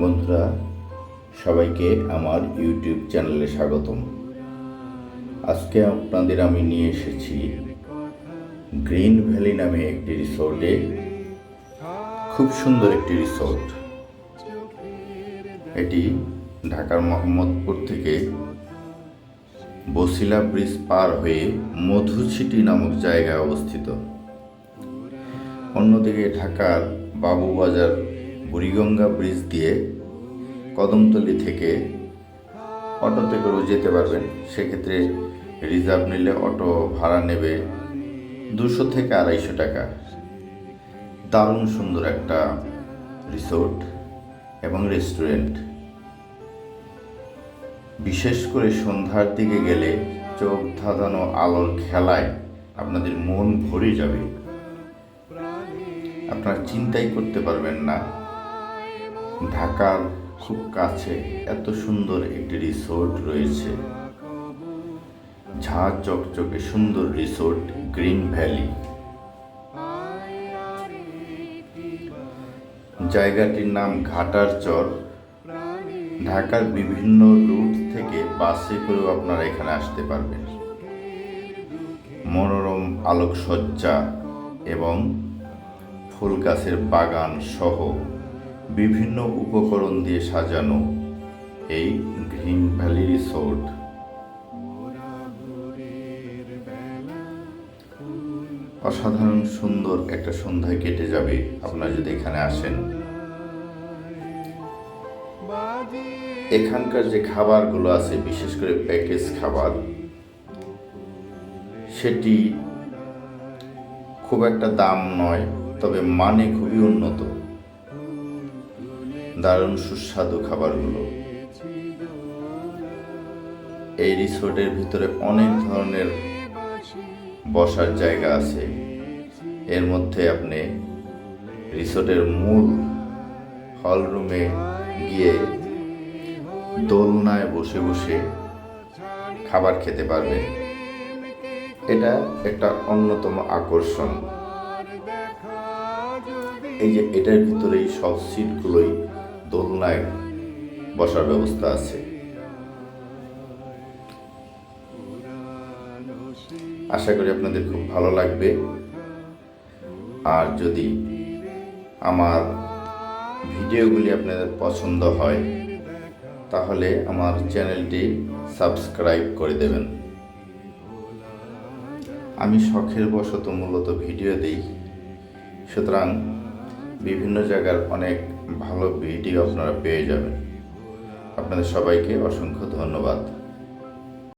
বন্ধুরা, সবাইকে আমার ইউটিউব চ্যানেলে স্বাগতম। আজকে আপনাদের আমি নিয়ে এসেছি গ্রিন ভ্যালি নামে একটি রিসোর্টে, খুব সুন্দর একটি রিসোর্ট। এটি ঢাকার মোহাম্মদপুর থেকে বসিলা ব্রিজ পার হয়ে মধুছিটি নামক জায়গায় অবস্থিত। অন্যদিকে ঢাকার বাবুবাজার বুড়িগঙ্গা ব্রিজ দিয়ে কদমতলি থেকে অটোতে করেও যেতে পারবেন। সেক্ষেত্রে রিজার্ভ নিলে অটো ভাড়া নেবে দুশো থেকে আড়াইশো টাকা। দারুণ সুন্দর একটা রিসোর্ট এবং রেস্টুরেন্ট। বিশেষ করে সন্ধ্যার দিকে গেলে চোখ ধাঁধানো আলোর খেলায় আপনাদের মন ভরে যাবে। আপনারা চিন্তাই করতে পারবেন না। ঢাকার খুব কাছে এত সুন্দর একটি রিসোর্ট রয়েছে। ঝা চকচকে সুন্দর রিসোর্ট গ্রিন ভ্যালি জায়গাটির নাম ঘাটার চর। ঢাকার বিভিন্ন রুট থেকে বাসে করেও আপনারা এখানে আসতে পারবেন। মনোরম আলোকসজ্জা এবং ফুল গাছের বাগান সহ বিভিন্ন উপকরণ দিয়ে সাজানো এই গ্রিন ভ্যালি রিসোর্ট। অসাধারণ সুন্দর একটা সন্ধ্যায় কেটে যাবে। আপনারা যদি এখানে আসেন। এখানকার যে খাবারগুলো আছে, বিশেষ করে প্যাকেজ খাবার, সেটি খুব একটা দাম নয়, তবে মানে খুবই উন্নত। দারুণ সুস্বাদু খাবারগুলো। এই রিসোর্টের ভিতরে অনেক ধরনের বসার জায়গা আছে। এর মধ্যে আপনি রিসোর্টের মূল হল রুমে গিয়ে দোলনায় বসে বসে খাবার খেতে পারবেন। এটা একটা অন্যতম আকর্ষণ। এই যে এটার ভিতরেই সব সিটগুলোই দোলনায় বসার ব্যবস্থা আছে। আশা করি আপনাদের খুব ভালো লাগবে। আর যদি আমার ভিডিওগুলি আপনাদের পছন্দ হয়, তাহলে আমার চ্যানেলটি সাবস্ক্রাইব করে দেবেন। আমি শখের বশত মূলত ভিডিও দিই। সুতরাং বিভিন্ন জায়গার অনেক ভালো ভিডিও আপনারা পেয়ে যাবেন। আপনাদের সবাইকে অসংখ্য ধন্যবাদ।